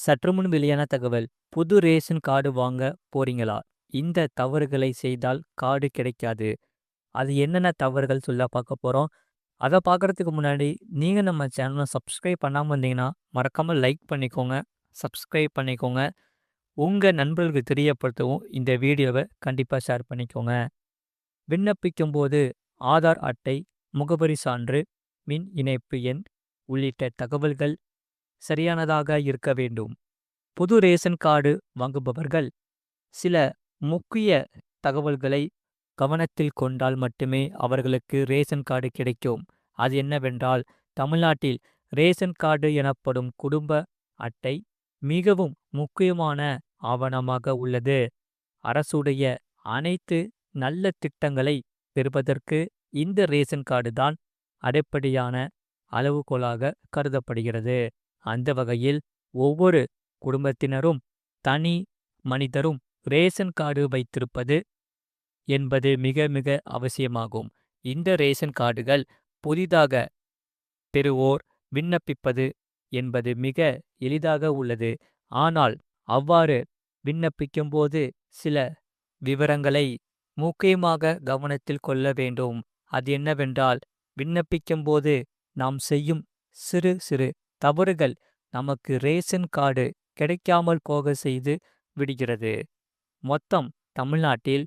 சற்றுமுன் வெளியான தகவல் புது ரேஷன் கார்டு வாங்க போறீங்களா? இந்த தவறுகளை செய்தால் கார்டு கிடைக்காது. அது என்னென்ன தவறுகள் சொல்ல பார்க்க போகிறோம் அதை பார்க்குறதுக்கு முன்னாடி நீங்கள் நம்ம சேனலை சப்ஸ்கிரைப் பண்ணாமல் இருந்தீங்கன்னா மறக்காமல் லைக் பண்ணிக்கோங்க சப்ஸ்கிரைப் பண்ணிக்கோங்க. உங்கள் நண்பர்களுக்கு தெரியப்படுத்தவும் இந்த வீடியோவை கண்டிப்பாக ஷேர் பண்ணிக்கோங்க. விண்ணப்பிக்கும் போது ஆதார் அட்டை முகவரி சான்று மின் இணைப்பு எண் உள்ளிட்ட தகவல்கள் சரியானதாக இருக்க வேண்டும். புது ரேஷன் கார்டு வாங்குபவர்கள் சில முக்கிய தகவல்களை கவனத்தில் கொண்டால் மட்டுமே அவர்களுக்கு ரேஷன் கார்டு கிடைக்கும். அது என்னவென்றால் தமிழ்நாட்டில் ரேஷன் கார்டு எனப்படும் குடும்ப அட்டை மிகவும் முக்கியமான ஆவணமாக உள்ளது. அரசுடைய அனைத்து நல்ல திட்டங்களை பெறுவதற்கு இந்த ரேஷன் கார்டு தான் அடிப்படையான அளவுகோலாக கருதப்படுகிறது. அந்த வகையில் ஒவ்வொரு குடும்பத்தினரும் தனி மனிதரும் ரேஷன் கார்டு வைத்திருப்பது என்பது மிக மிக அவசியமாகும். இந்த ரேஷன் கார்டுகள் புதிதாக பெறுவோர் விண்ணப்பிப்பது என்பது மிக எளிதாக உள்ளது. ஆனால் அவ்வாறு விண்ணப்பிக்கும்போது சில விவரங்களை முக்கியமாக கவனத்தில் கொள்ள வேண்டும். அது என்னவென்றால் விண்ணப்பிக்கும்போது நாம் செய்யும் சிறு சிறு தவறுகள் நமக்கு ரேஷன் கார்டு கிடைக்காமல் போக செய்து விடுகிறது. மொத்தம் தமிழ்நாட்டில்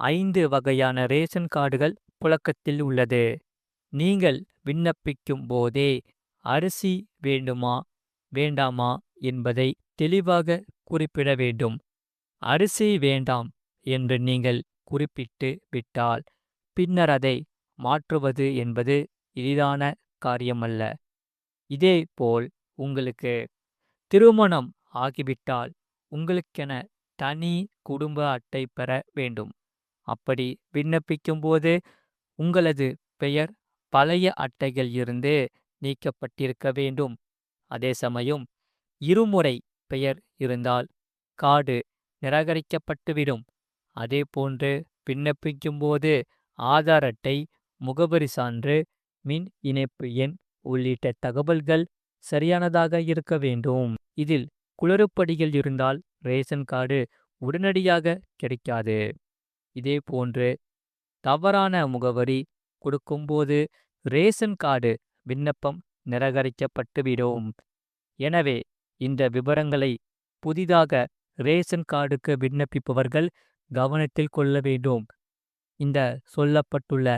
ஐந்து வகையான ரேஷன் கார்டுகள் புழக்கத்தில் உள்ளது. நீங்கள் விண்ணப்பிக்கும் போதே அரிசி வேண்டுமா வேண்டாமா என்பதை தெளிவாக குறிப்பிட வேண்டும். அரிசி வேண்டாம் என்று நீங்கள் குறிப்பிட்டு விட்டால் பின்னர் அதை மாற்றுவது என்பது எளிதான காரியமல்ல. இதேபோல் உங்களுக்கு திருமணம் ஆகிவிட்டால் உங்களுக்கென தனி குடும்ப அட்டை பெற வேண்டும். அப்படி விண்ணப்பிக்கும்போது உங்களது பெயர் பழைய அட்டைகள் இருந்து நீக்கப்பட்டிருக்க வேண்டும். அதே சமயம் இருமுறை பெயர் இருந்தால் கார்டு நிராகரிக்கப்பட்டுவிடும். அதே போன்று விண்ணப்பிக்கும்போது ஆதார் அட்டை முகவரி சான்று மின் இணைப்பு எண் உள்ளிட்ட தகவல்கள் சரியானதாக இருக்க வேண்டும். இதில் குளறுப்படிகள் இருந்தால் ரேஷன் கார்டு உடனடியாக கிடைக்காது. இதே போன்று தவறான முகவரி கொடுக்கும்போது ரேஷன் கார்டு விண்ணப்பம் நிராகரிக்கப்பட்டுவிடும். எனவே இந்த விவரங்களை புதிதாக ரேஷன் கார்டுக்கு விண்ணப்பிப்பவர்கள் கவனத்தில் கொள்ள வேண்டும். இந்த சொல்லப்பட்டுள்ள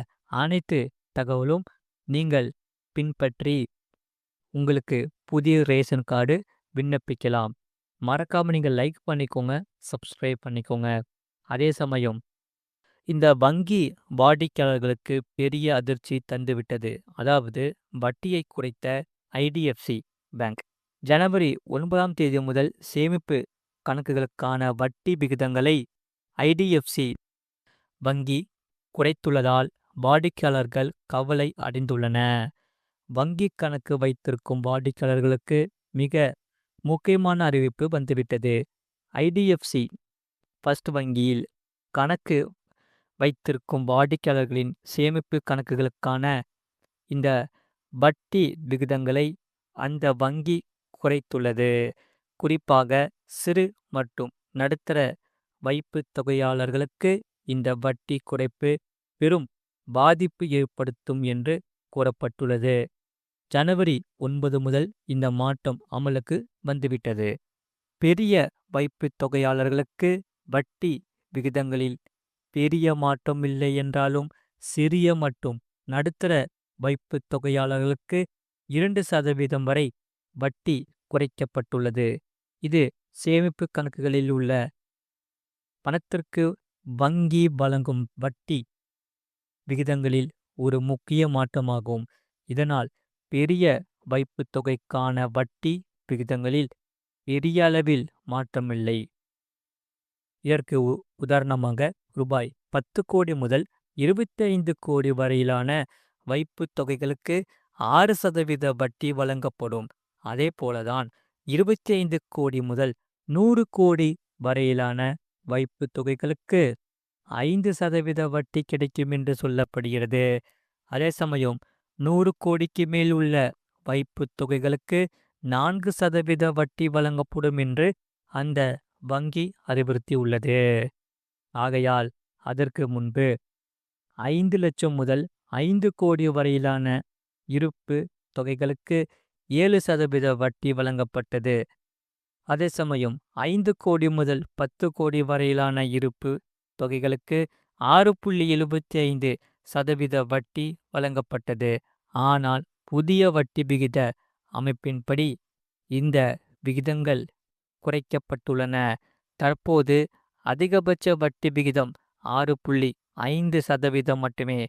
அனைத்து தகவலும் நீங்கள் பின்பற்றி உங்களுக்கு புதிய ரேஷன் கார்டு விண்ணப்பிக்கலாம். மறக்காமல் நீங்கள் லைக் பண்ணிக்கோங்க சப்ஸ்கிரைப் பண்ணிக்கோங்க. அதே சமயம் இந்த வங்கி வாடிக்கையாளர்களுக்கு பெரிய அதிர்ச்சி தந்துவிட்டது. அதாவது வட்டியை குறைத்த ஐடிஎஃப்சி பேங்க். ஜனவரி ஒன்பதாம் தேதி முதல் சேமிப்பு கணக்குகளுக்கான வட்டி விகிதங்களை ஐடிஎஃப்சி வங்கி குறைத்துள்ளதால் வாடிக்கையாளர்கள் கவலை அடைந்துள்ளன. வங்கிக் கணக்கு வைத்திருக்கும் வாடிக்கையாளர்களுக்கு மிக முக்கியமான அறிவிப்பு வந்துவிட்டது. ஐடிஎஃப்சி ஃபர்ஸ்ட் வங்கியில் கணக்கு வைத்திருக்கும் வாடிக்கையாளர்களின் சேமிப்பு கணக்குகளுக்கான இந்த வட்டி விகிதங்களை அந்த வங்கி குறைத்துள்ளது. குறிப்பாக சிறு மற்றும் நடுத்தர வைப்பு தொகையாளர்களுக்கு இந்த வட்டி குறைப்பு பெரும் பாதிப்பு ஏற்படுத்தும் என்று கூறப்பட்டுள்ளது. ஜனவரி ஒன்பது முதல் இந்த மாற்றம் அமலுக்கு வந்துவிட்டது. பெரிய வைப்பு தொகையாளர்களுக்கு வட்டி விகிதங்களில் பெரிய மாற்றம் இல்லை என்றாலும் சிறிய மற்றும் நடுத்தர வைப்பு தொகையாளர்களுக்கு இரண்டு சதவீதம் வரை வட்டி குறைக்கப்பட்டுள்ளது. இது சேமிப்பு கணக்குகளில் உள்ள பணத்திற்கு வங்கி வழங்கும் வட்டி விகிதங்களில் ஒரு முக்கிய மாற்றமாகும். இதனால் பெரிய வைப்பு தொகைக்கான வட்டி விகிதங்களில் பெரிய அளவில் மாற்றமில்லை. இதற்கு உதாரணமாக ரூபாய் பத்து கோடி முதல் இருபத்தைந்து கோடி வரையிலான வைப்பு தொகைகளுக்கு ஆறு சதவீத வட்டி வழங்கப்படும். அதே போலதான் இருபத்தி ஐந்து கோடி முதல் நூறு கோடி வரையிலான வைப்பு தொகைகளுக்கு ஐந்து சதவீத வட்டி கிடைக்கும் என்று சொல்லப்படுகிறது. அதே சமயம் நூறு கோடிக்கு மேல் உள்ள வைப்புத் தொகைகளுக்கு நான்கு சதவீத வட்டி வழங்கப்படும் என்று அந்த வங்கி அறிவுறுத்தியுள்ளது. ஆகையால் அதற்கு முன்பு ஐந்து லட்சம் முதல் ஐந்து கோடி வரையிலான இருப்பு தொகைகளுக்கு ஏழு சதவீத வட்டி வழங்கப்பட்டது. அதே சமயம் ஐந்து கோடி முதல் பத்து கோடி வரையிலான இருப்பு தொகைகளுக்கு ஆறு புள்ளி எழுபத்தி ஐந்து சதவீத வட்டி வழங்கப்பட்டது. ஆனால் புதிய வட்டி விகித அமைப்பின்படி இந்த விகிதங்கள் குறைக்கப்பட்டுள்ளன. தற்போது அதிகபட்ச வட்டி விகிதம் ஆறு புள்ளி ஐந்து சதவீதம் மட்டுமே.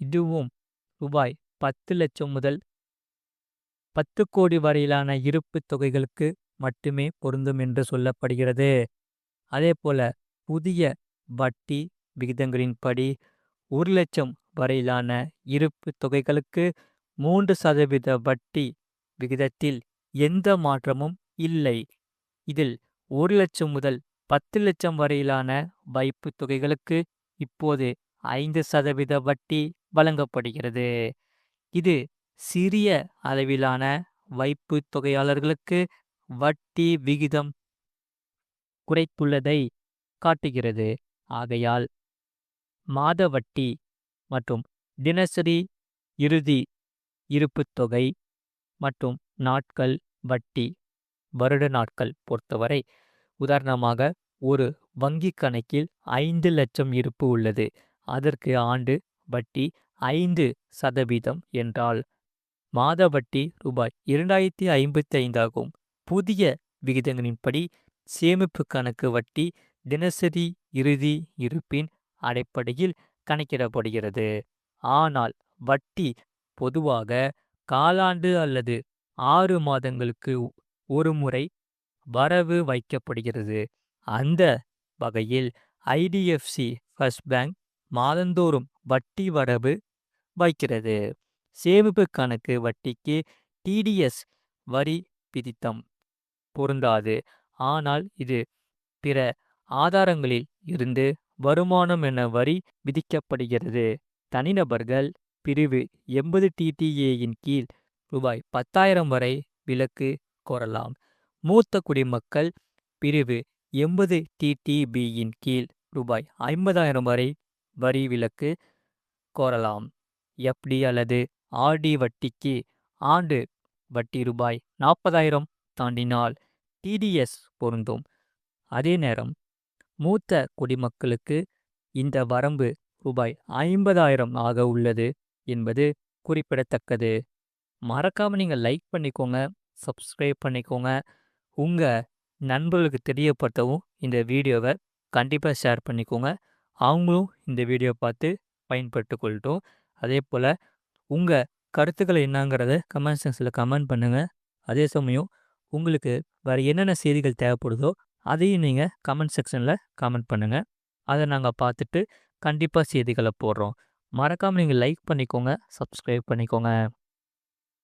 இதுவும் ரூபாய் பத்து லட்சம் முதல் பத்து கோடி வரையிலான இருப்பு தொகைகளுக்கு மட்டுமே பொருந்தும் என்று சொல்லப்படுகிறது. அதேபோல புதிய வட்டி விகிதங்களின்படி ஒரு லட்சம் வரையிலான இருப்பு தொகைகளுக்கு மூன்று சதவீத வட்டி விகிதத்தில் எந்த மாற்றமும் இல்லை. இதில் ஒரு லட்சம் முதல் பத்து லட்சம் வரையிலான வைப்பு தொகைகளுக்கு இப்போது ஐந்து சதவீத வட்டி வழங்கப்படுகிறது. இது சிறிய அளவிலான வைப்பு தொகையாளர்களுக்கு வட்டி விகிதம் குறைத்துள்ளதை காட்டுகிறது. ஆகையால் மாத வட்டி மற்றும் தினசரி இறுதி இருப்புத் தொகை மற்றும் நாட்கள் வட்டி வருட நாட்கள் பொறுத்தவரை உதாரணமாக ஒரு வங்கி கணக்கில் ஐந்து லட்சம் இருப்பு உள்ளது. அதற்கு ஆண்டு வட்டி ஐந்து சதவீதம் என்றால் மாத வட்டி ரூபாய் இரண்டாயிரத்தி ஐம்பத்தி ஐந்து ஆகும். புதிய விகிதங்களின்படி சேமிப்பு கணக்கு வட்டி தினசரி இறுதி இருப்பின் அடிப்படையில் கணக்கிடப்படுகிறது. ஆனால் வட்டி பொதுவாக காலாண்டு அல்லது ஆறு மாதங்களுக்கு ஒரு முறை வரவு வைக்கப்படுகிறது. அந்த வகையில் ஐடிஎஃப்சி ஃபர்ஸ்ட் பேங்க் மாதந்தோறும் வட்டி வரவு வைக்கிறது. சேமிப்பு கணக்கு வட்டிக்கு டிடிஎஸ் வரி விதித்தம் பொருந்தாது. ஆனால் இது பிற ஆதாரங்களில் இருந்து வருமானம் என வரி விதிக்கப்படுகிறது. தனிநபர்கள் பிரிவு எண்பது டிடிஏயின் கீழ் ரூபாய் பத்தாயிரம் வரை விலக்கு கோரலாம். மூத்த குடிமக்கள் பிரிவு எண்பது டிடிபி கீழ் ரூபாய் ஐம்பதாயிரம் வரை வரி விலக்கு கோரலாம். எஃப்டி அல்லது ஆர்டி வட்டிக்கு ஆண்டு வட்டி ரூபாய் நாற்பதாயிரம் தாண்டினால் டிடிஎஸ் பொருந்தும். அதே நேரம் மூத்த குடிமக்களுக்கு இந்த வரம்பு ரூபாய் ஐம்பதாயிரம் ஆக உள்ளது என்பது குறிப்பிடத்தக்கது. மறக்காம நீங்க லைக் பண்ணிக்கோங்க, சப்ஸ்கிரைப் பண்ணிக்கோங்க. உங்க நண்பர்களுக்கு தெரியப்படுத்தவும் இந்த வீடியோவை கண்டிப்பா ஷேர் பண்ணிக்கோங்க. அவங்களும் இந்த வீடியோ பார்த்து பயன்பட்டுக் கொள்ளட்டும். அதே போல் உங்க கருத்துக்கள் என்னங்கிறத கமெண்ட் செக்ஷனில் கமெண்ட் பண்ணுங்க. அதே சமயம் உங்களுக்கு வேற என்னென்ன செய்திகள் தேவைப்படுதோ அதையும் நீங்கள் கமெண்ட் செக்ஷனில் கமெண்ட் பண்ணுங்க. அதை நாங்கள் பார்த்துட்டு கண்டிப்பாக செய்திகளை போடுறோம். மறக்காமல் நீங்கள் லைக் பண்ணிக்கோங்க, சப்ஸ்கிரைப் பண்ணிக்கோங்க.